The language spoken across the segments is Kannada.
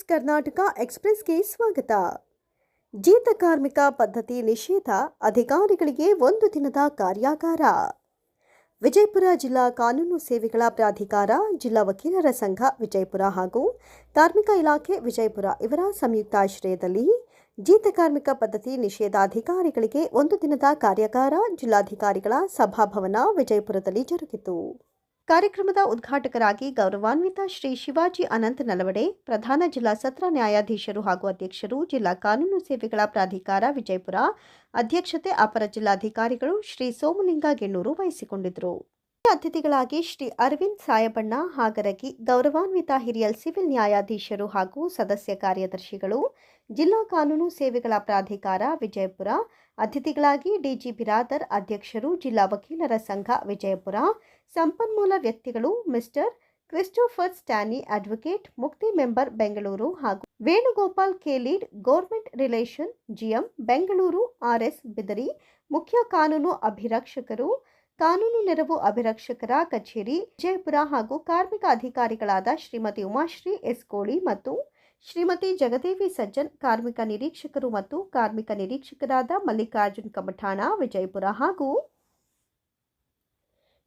ಕರ್ನಾಟಕ ಎಕ್ಸ್ಪ್ರೆಸ್ಗೆ ಸ್ವಾಗತ. ಜೀತ ಕಾರ್ಮಿಕ ಪದ್ಧತಿ ನಿಷೇಧ, ಅಧಿಕಾರಿಗಳಿಗೆ ಒಂದು ದಿನದ ಕಾರ್ಯಾಗಾರ. ವಿಜಯಪುರ ಜಿಲ್ಲಾ ಕಾನೂನು ಸೇವೆಗಳ ಪ್ರಾಧಿಕಾರ, ಜಿಲ್ಲಾ ವಕೀಲರ ಸಂಘ ವಿಜಯಪುರ ಹಾಗೂ ಕಾರ್ಮಿಕ ಇಲಾಖೆ ವಿಜಯಪುರ ಇವರ ಸಂಯುಕ್ತಾಶ್ರಯದಲ್ಲಿ ಜೀತ ಕಾರ್ಮಿಕ ಪದ್ಧತಿ ನಿಷೇಧಾಧಿಕಾರಿಗಳಿಗೆ ಒಂದು ದಿನದ ಕಾರ್ಯಾಗಾರ ಜಿಲ್ಲಾಧಿಕಾರಿಗಳ ಸಭಾಭವನ ವಿಜಯಪುರದಲ್ಲಿ ಜರುಗಿತು. ಕಾರ್ಯಕ್ರಮದ ಉದ್ಘಾಟಕರಾಗಿ ಗೌರವಾನ್ವಿತ ಶ್ರೀ ಶಿವಾಜಿ ಅನಂತ ನಲವಡೆ, ಪ್ರಧಾನ ಜಿಲ್ಲಾ ಸತ್ರ ನ್ಯಾಯಾಧೀಶರು ಹಾಗೂ ಅಧ್ಯಕ್ಷರು, ಜಿಲ್ಲಾ ಕಾನೂನು ಸೇವೆಗಳ ಪ್ರಾಧಿಕಾರ ವಿಜಯಪುರ, ಅಧ್ಯಕ್ಷತೆ ಅಪರ ಜಿಲ್ಲಾಧಿಕಾರಿಗಳು ಶ್ರೀ ಸೋಮಲಿಂಗ ಗೆಣ್ಣೂರು ವಹಿಸಿಕೊಂಡಿದ್ದರು. ಅತಿಥಿಗಳಾಗಿ ಶ್ರೀ ಅರವಿಂದ್ ಸಾಯಬಣ್ಣ, ಹಾಗರಗಿ ಗೌರವಾನ್ವಿತ ಹಿರಿಯ ಸಿವಿಲ್ ನ್ಯಾಯಾಧೀಶರು ಹಾಗೂ ಸದಸ್ಯ ಕಾರ್ಯದರ್ಶಿಗಳು ಜಿಲ್ಲಾ ಕಾನೂನು ಸೇವೆಗಳ ಪ್ರಾಧಿಕಾರ ವಿಜಯಪುರ, ಅತಿಥಿಗಳಾಗಿ ಡಿಜಿ ಬಿರಾದರ್ ಅಧ್ಯಕ್ಷರು ಜಿಲ್ಲಾ ವಕೀಲರ ಸಂಘ ವಿಜಯಪುರ, ಸಂಪನ್ಮೂಲ ವ್ಯಕ್ತಿಗಳು mister Christopher Stanny advocate, Mukti member Bengaluru ಹಾಗೂ Venugopal K lead government relation GM Bengaluru RS Bidari, ಮುಖ್ಯ ಕಾನೂನು ಅಭಿರಕ್ಷಕರು, ಕಾನೂನು ನೆರವು ಅಭಿರಕ್ಷಕರ ಕಚೇರಿ, ವಿಜಯಪುರ ಹಾಗೂ ಕಾರ್ಮಿಕ ಅಧಿಕಾರಿಗಳಾದ ಶ್ರೀಮತಿ ಉಮಾಶ್ರೀ ಎಸ್ ಕೋಳಿ ಮತ್ತು ಶ್ರೀಮತಿ ಜಗದೇವಿ ಸಜ್ಜನ್, ಕಾರ್ಮಿಕ ನಿರೀಕ್ಷಕರು ಮತ್ತು ಕಾರ್ಮಿಕ ನಿರೀಕ್ಷಕರಾದ ಮಲ್ಲಿಕಾರ್ಜುನ್ ಕಮಠಾಣ, ವಿಜಯಪುರ ಹಾಗೂ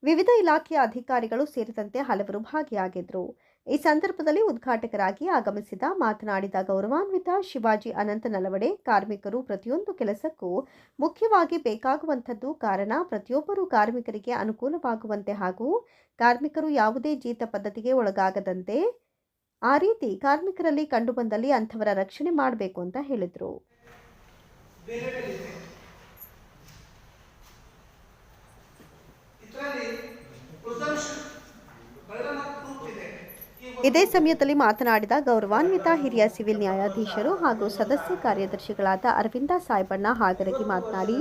ವಿವಿಧ ಇಲಾಖೆಯ ಅಧಿಕಾರಿಗಳು ಸೇರಿದಂತೆ ಹಲವರು ಭಾಗಿಯಾಗಿದ್ದರು. ಈ ಸಂದರ್ಭದಲ್ಲಿ ಉದ್ಘಾಟಕರಾಗಿ ಆಗಮಿಸಿದ ಮಾತನಾಡಿದ ಗೌರವಾನ್ವಿತ ಶಿವಾಜಿ ಅನಂತ ನಲವಡೆ, ಕಾರ್ಮಿಕರು ಪ್ರತಿಯೊಂದು ಕೆಲಸಕ್ಕೂ ಮುಖ್ಯವಾಗಿ ಬೇಕಾಗುವಂಥದ್ದು ಕಾರಣ ಪ್ರತಿಯೊಬ್ಬರು ಕಾರ್ಮಿಕರಿಗೆ ಅನುಕೂಲವಾಗುವಂತೆ ಹಾಗೂ ಕಾರ್ಮಿಕರು ಯಾವುದೇ ಜೀತ ಪದ್ಧತಿಗೆ ಒಳಗಾಗದಂತೆ ಆ ರೀತಿ ಕಾರ್ಮಿಕರಲ್ಲಿ ಕಂಡುಬಂದಲ್ಲಿ ಅಂಥವರ ರಕ್ಷಣೆ ಮಾಡಬೇಕು ಅಂತ ಹೇಳಿದರು. ಇದೇ ಸಮಯದಲ್ಲಿ ಮಾತನಾಡಿದ ಗೌರವಾನ್ವಿತ ಹಿರಿಯ ಸಿವಿಲ್ ನ್ಯಾಯಾಧೀಶರು ಹಾಗೂ ಸದಸ್ಯ ಕಾರ್ಯದರ್ಶಿಗಳಾದ ಅರವಿಂದ ಸಾಯ್ಬಣ್ಣ ಹಾಗರಗಿ ಮಾತನಾಡಿ,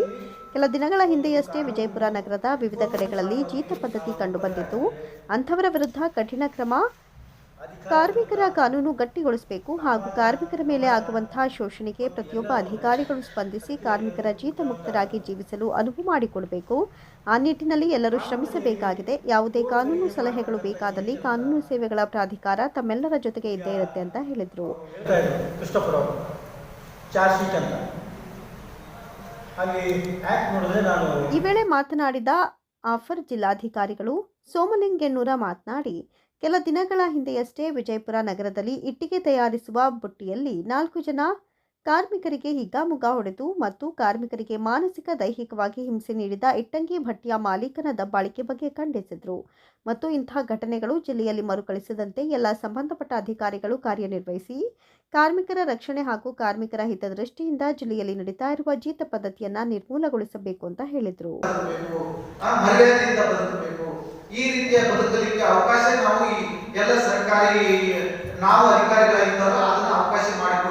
ಕೆಲ ದಿನಗಳ ಹಿಂದೆಯಷ್ಟೇ ವಿಜಯಪುರ ನಗರದ ವಿವಿಧ ಕಡೆಗಳಲ್ಲಿ ಜೀತ ಪದ್ಧತಿ ಕಂಡುಬಂದಿದ್ದು, ಅಂಥವರ ವಿರುದ್ಧ ಕಠಿಣ ಕ್ರಮ ಕಾರ್ಮಿಕರ ಕಾನೂನು ಗಟ್ಟಿಗೊಳಿಸಬೇಕು ಹಾಗೂ ಕಾರ್ಮಿಕರ ಮೇಲೆ ಆಗುವಂತಹ ಶೋಷಣೆಗೆ ಪ್ರತಿಯೊಬ್ಬ ಅಧಿಕಾರಿಗಳು ಸ್ಪಂದಿಸಿ ಕಾರ್ಮಿಕರ ಜೀತ ಮುಕ್ತರಾಗಿ ಜೀವಿಸಲು ಅನುವು ಮಾಡಿಕೊಡಬೇಕು. ಆ ನಿಟ್ಟಿನಲ್ಲಿ ಎಲ್ಲರೂ ಶ್ರಮಿಸಬೇಕಾಗಿದೆ. ಯಾವುದೇ ಕಾನೂನು ಸಲಹೆಗಳು ಬೇಕಾದಲ್ಲಿ ಕಾನೂನು ಸೇವೆಗಳ ಪ್ರಾಧಿಕಾರ ತಮ್ಮೆಲ್ಲರ ಜೊತೆಗೆ ಇದ್ದೇ ಇರುತ್ತೆ ಅಂತ ಹೇಳಿದರು. ಈ ವೇಳೆ ಮಾತನಾಡಿದ ಆಫರ್ ಜಿಲ್ಲಾಧಿಕಾರಿಗಳು ಸೋಮಲಿಂಗೆನ್ನೂರ ಮಾತನಾಡಿ ಕೆಲ ದಿನಗಳ ಹಿಂದೆಯಷ್ಟೇ ವಿಜಯಪುರ ನಗರದಲ್ಲಿ ಇಟ್ಟಿಗೆ ತಯಾರಿಸುವ ಬುಟ್ಟಿಯಲ್ಲಿ ನಾಲ್ಕು ಜನ ಕಾರ್ಮಿಕರಿಗೆ ಹಿಗ್ಗಾಮುಗ್ಗಾ ಹೊಡೆದು ಮತ್ತು ಕಾರ್ಮಿಕರಿಗೆ ಮಾನಸಿಕ, ದೈಹಿಕವಾಗಿ ಹಿಂಸೆ ನೀಡಿದ ಇಟ್ಟಂಗಿ ಭಟ್ಟಿಯ ಮಾಲೀಕನ ದಬ್ಬಾಳಿಕೆ ಬಗ್ಗೆ ಖಂಡಿಸಿದರು. ಮತ್ತು ಇಂತಹ ಘಟನೆಗಳು ಜಿಲ್ಲೆಯಲ್ಲಿ ಮರುಕಳಿಸದಂತೆ ಎಲ್ಲ ಸಂಬಂಧಪಟ್ಟ ಅಧಿಕಾರಿಗಳು ಕಾರ್ಯನಿರ್ವಹಿಸಿ, ಕಾರ್ಮಿಕರ ರಕ್ಷಣೆ ಹಾಗೂ ಕಾರ್ಮಿಕರ ಹಿತದೃಷ್ಟಿಯಿಂದ ಜಿಲ್ಲೆಯಲ್ಲಿ ನಡೀತಾ ಇರುವ ಜೀತ ಪದ್ಧತಿಯನ್ನು ನಿರ್ಮೂಲಗೊಳಿಸಬೇಕು ಅಂತ ಹೇಳಿದರು. ಅವಕಾಶ ನಾವು ಈ ಎಲ್ಲ ಸರ್ಕಾರಿ ನಾವು ಅಧಿಕಾರಿಗಳಾಗಿದ್ದಾರೋ ಅದನ್ನ ಅವಕಾಶ ಮಾಡಿಕೊಡ್ಬೇಕು.